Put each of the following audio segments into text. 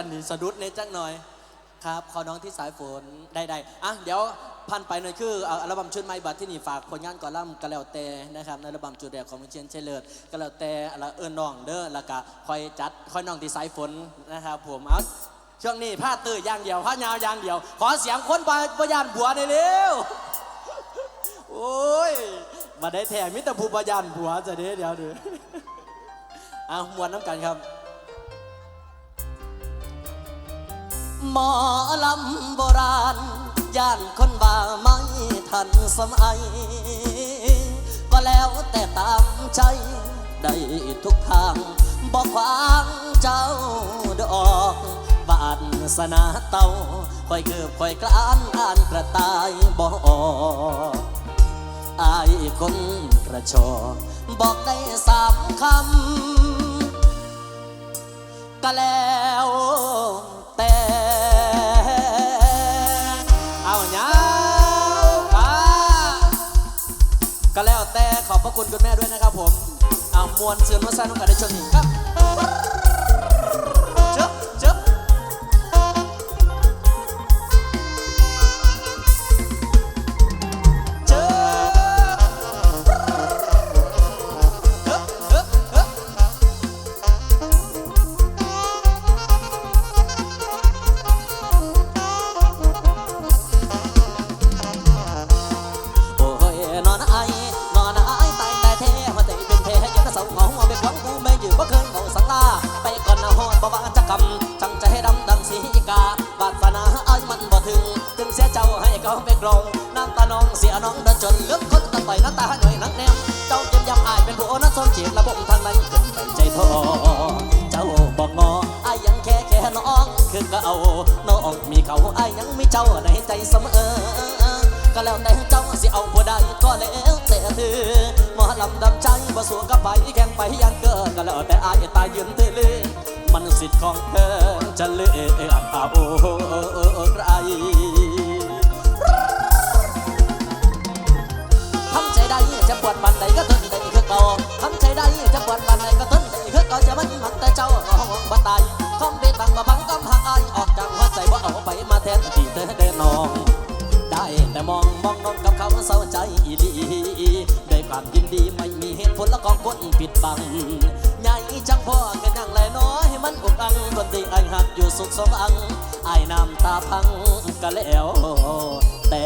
อันนี้สะดุดในจักหน่อยครับขอน้องที่สายฝนได้ได้อะเดี๋ยวพันไปหน่อยคืออัลบั้มชุดใหม่บัตรที่นี่ฝากผลงานกอล่ำกระแล้วแต่นะครับในอัลบั้มจุดแรกของวิเชียนเชยเลิศกระแล้วแต่ละเอิญน้องเด้อแล้วก็คอยจัดคอยน้องที่สายฝนนะครับผมเอาช่วงนี้ผ้าตื้อย่างเดียวผ้ายาวอย่างเดียว ขอเสียงคนบาบยานบัวได้เร็วโอ้ยมาได้แถมมิตรภูบยานบัวจะเด้เดี๋ยวดี๋ยวเอามวนน้ำกันครับ หมอลำโบราณ ย่านคนว่าไม่ทันสมัย ก็แล้วแต่ตามใจ ได้ทุกทางบอกขวางเจ้าดอกบานสนาเต้าคอยเกือบคอยกลานอ่านกระตายบอกอายคนกระชอบอกได้สามคำก็แล้ว คุณคุณแม่ด้วยนะครับผมเอามวลเสือนวัสนุกันในช่วงนี้ครับ เจ้าให้เขาไปกรองน้ำตาน้องเสียน้องเดินจนเลือกคนตะต่อยน้าตาหน่อยนักแนมเจ้าเจ็บยำอายเป็นผู้นักสนจีบระบบทางนั้นขึ้นไปใจทอเจ้าบอกงอไอายยังแค่แค่น้องคือก็เอาน้องมีเขาไอายยังมีเจ้าในใจเสมอ ก็แล้วแต่เจ้าสิเอาผู้ใดก็แล้วแต่เธอหมอลำดำใจบ่สู้กับไปแข่งไปยันเกิดก็แล้วแต่อายตายยืนเทเลมันสิทธิ์ของเธอจะเลือกเอาใคร ปวดปันใดก็ทนได้คือเก่าทำใจได้จะปวดปันใดก็ทนได้คือเก่าจะมันหักแต่เจ้าห้องบ่ตายคอมเบตังมาบังกำหักอายออกจากหัวใจว่าเอาไปมาแทนที่เธอเดินนอง ได้แต่มองมองนอนกับเขาเศร้าใจอีหลีด้วยความยินดีไม่มีเหตุผลและก็คนปิดบังใหญ่จังพ่อกันยังไรน้อยให้มันอุกอังคนที่ไอหักอยู่สุขสมอังไอ้น้ำตาพังก็แล้วแต่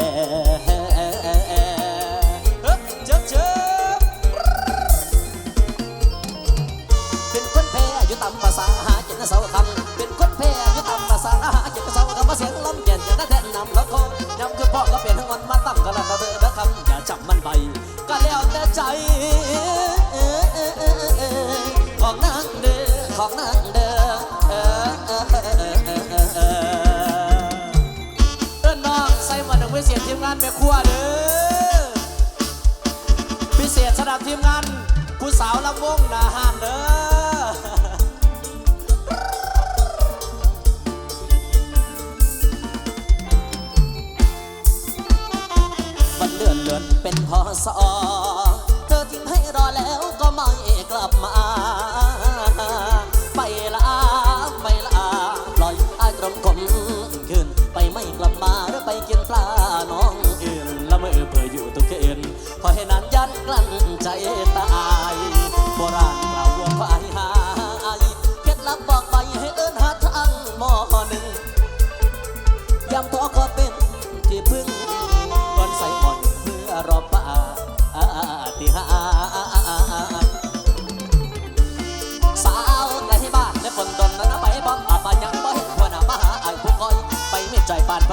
เธอเด้อคำอย่าจับมันไปก็แล้วแต่ใจของนางเด้อของนางเด้อเออเออเออเออเออเออเออเอิ้นน้องใส่หมาหนึ่งพิเศษทีมงานแม่ครัวเด้อพิเศษสำหรับทีมงานผู้สาวลำวงหนาหานเด้อ เดือนเลือนเป็นพอสอเธอทิ้งให้รอแล้วก็ไม่กลับมา ไปละไปละปล่อยอายตรงกลมคืนไปไม่กลับมาหรือไปกินปลาน้องอื่นละเมื่อเพื่ออยู่ทุกคืนขอให้นานยันกลั้นใจตายโบราณกล่าวว่าคว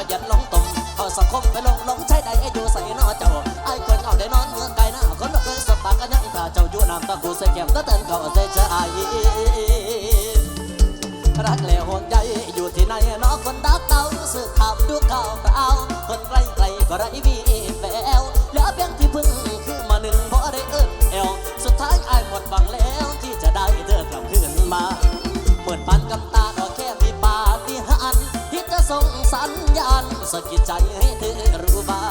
ปานพยันลงตมเอาสังคมไปลงลงใช้ได้อยู่ใส่นอเจ้าไอ้คนเอาได้นอนเมืองไกลหน้าคนเคยสบตากันยังถ้าเจ้าอยู่น้ำตากูใส่แก้มตะเต้นเขาใจเจอไอ้รักและห่วงใยอยู่ที่ไหนนอคนรักเก่าสื่อข่าวดูข่าวคราวคนไกลไกลก็ไรวีแววเหลือเพียงที่พึ่งคือมาหนึ่งเพราะได้เอิ้นแอวสุดท้ายไอายหมดหวังแล้วที่จะได้เธอกลับคืนมาเหมือนปันกำตาก็แค่มีปาฏิหาริย์ที่จะส่งสัญญาณ สะกิดใจให้เธอรู้บ้า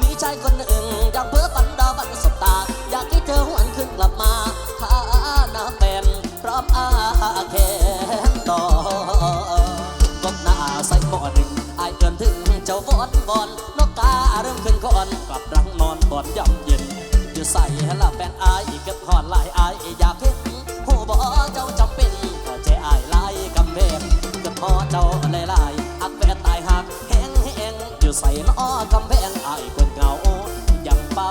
มีชายคนหนึ่งดังเพ้อฝันดาบันสบตา อยากให้เธอหวนขึ้นกลับมาหาหน้าป็นพร้อมอาแขนต่อก้มหน้าใส่หมอหนึ่งอายเกินถึงเจ้าวอนวอนนกกาเริ่มขึ้นก่อนกลับรังนอนบ่อนย่ำเย็นจะใส่ใส่ละแฟนไอเก็บหอนลายอายอยากเห็นผู้บ่เจ้าจำเป็นก็ใจไอลายกำแพงก็บหอเจ้า ใส่นอกำแพงอายคนเก่ายังเป้า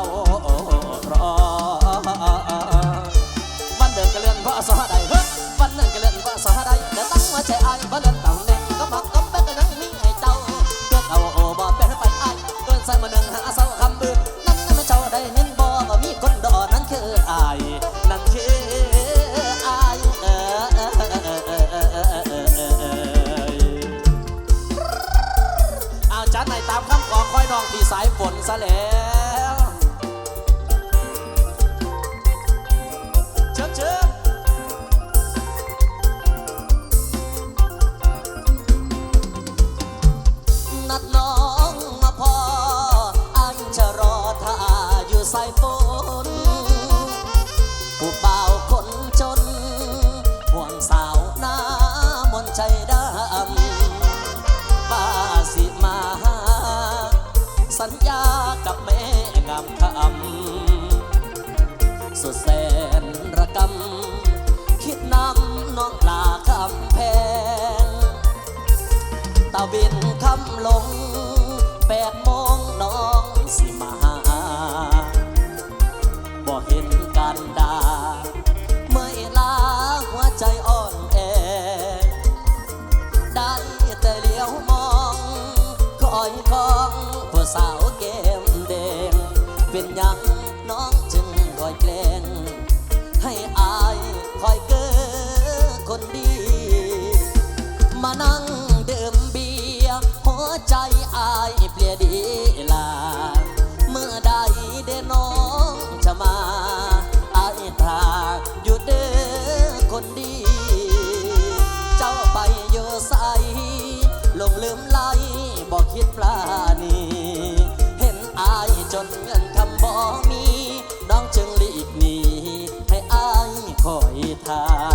รอวันเดินกระเลื่อนว่าสอใดเฮ้วันเดินกระเลื่อนว่าสอใดแต่ตั้งว่าใจอายวันเดินตำแหน่งก็มักก็เป็นกันนั่งมีให้เจ้าเพื่อเอาโอบ่เป็นไปอายเดินใส่มาหนึ่ง สัญญากับแม่งามคำสุดแสนระกำคิดนำน้องลาคำแพงตาวิน 他。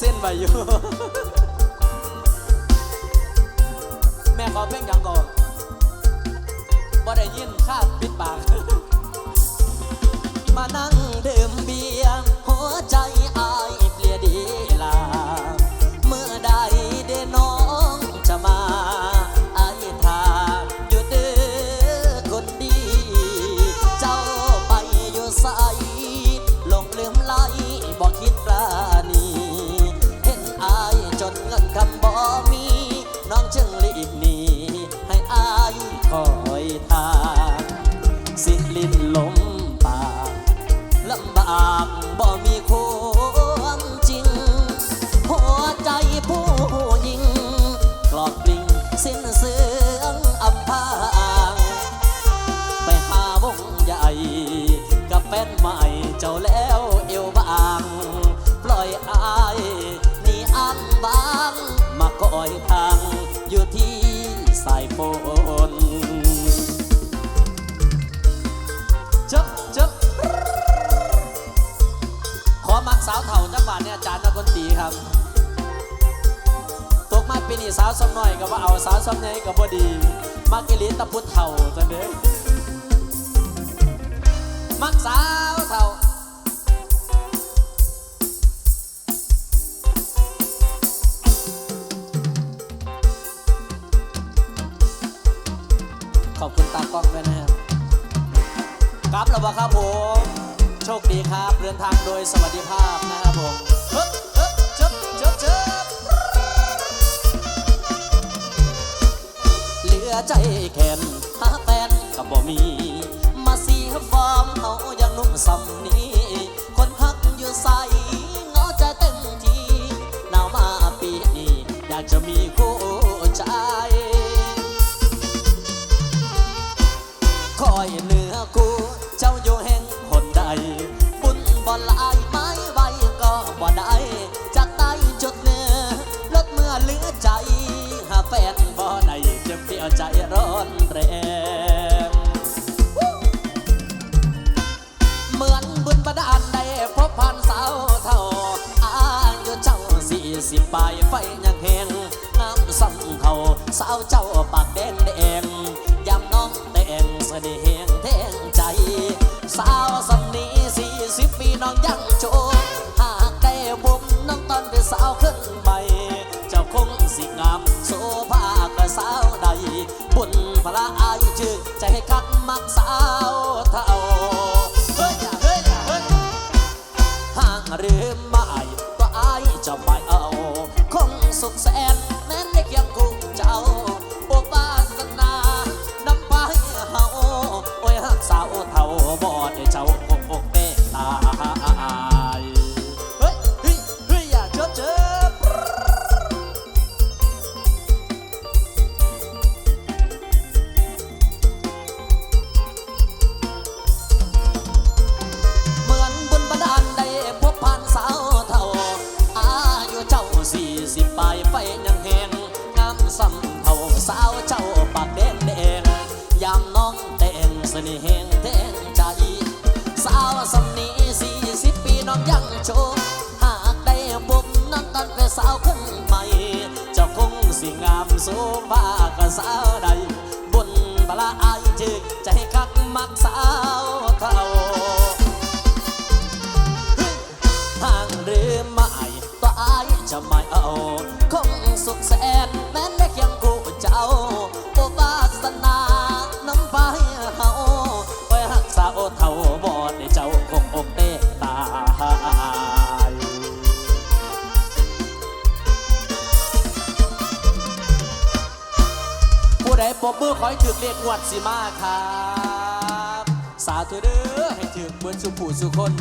เส้นไปอยู่ แม่ขอเพลงหยังก่อนบ่ได้ยินข้าปิดปาก มานั่ง อยู่ที่สายฝนจ๊บจ๊บขอมักสาวเถ่าจักบาทเนี่ยอาจารย์นักดนตรีครับ ตกมาปีนี้สาวสมน้อยก็ว่าเอาสาวสมใหญ่ก็บ่ดี มักกิลิตะพุทธเถ่าจังเด้มักสาว บ่ครับผม โชคดีครับเดินทางโดยสวัสดิภาพนะครับผมเฮ้ยเฮ้ยเจ็บเจ็บเจ็บเหลือใจแค้นหาแฟนก็บ่มี มาสีฟอร์มเอาอย่างนุ่มสำนี้ คนฮักอยู่ใสเงาใจเต็มทีหนาวมาปีนี้อยากจะมีคู่ใจคอยเหนือกู บ่ลายไม้ไว้ก็บ่ได้จากใต้จุดเนื้อลดเมื่อเหลือใจ หาแฟนบ่ได้จะเปลี่ยวใจร้อนแรงเหมือนบุญประดานได้พบผ่านสาวเท่าอายุเจ้าสี่สิบปลายไฟยังแหงงามสัมเทาสาวเจ้าปากแดงแดง อนเป็นสาวขึ้นใบ เจ้าคงสิงามโซภากระสาวใด บุญพระอายจึกใจให้คักมักสาวเท่าเฮ้ยเฮ้ยเฮ้ยห่างหรือไม่ก็อายจะไม่เอา คงสุขแสน สูภาก็สาวใดบุญบลาอายจึกใจคักมักสาวเท่าห่างหรือไม่ต่ออายจะไม่เอาคงสุขแสน ปรบมือขอให้ถึกเรียกงวดสิมาครับ สาธุเด้อให้ถึกเหมือนสุผู้สุคน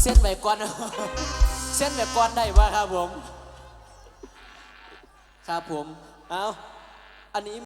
เส้นแบบก่อน เส้นแบบก่อนได้ว่าครับผม ครับผม เอาอันนี้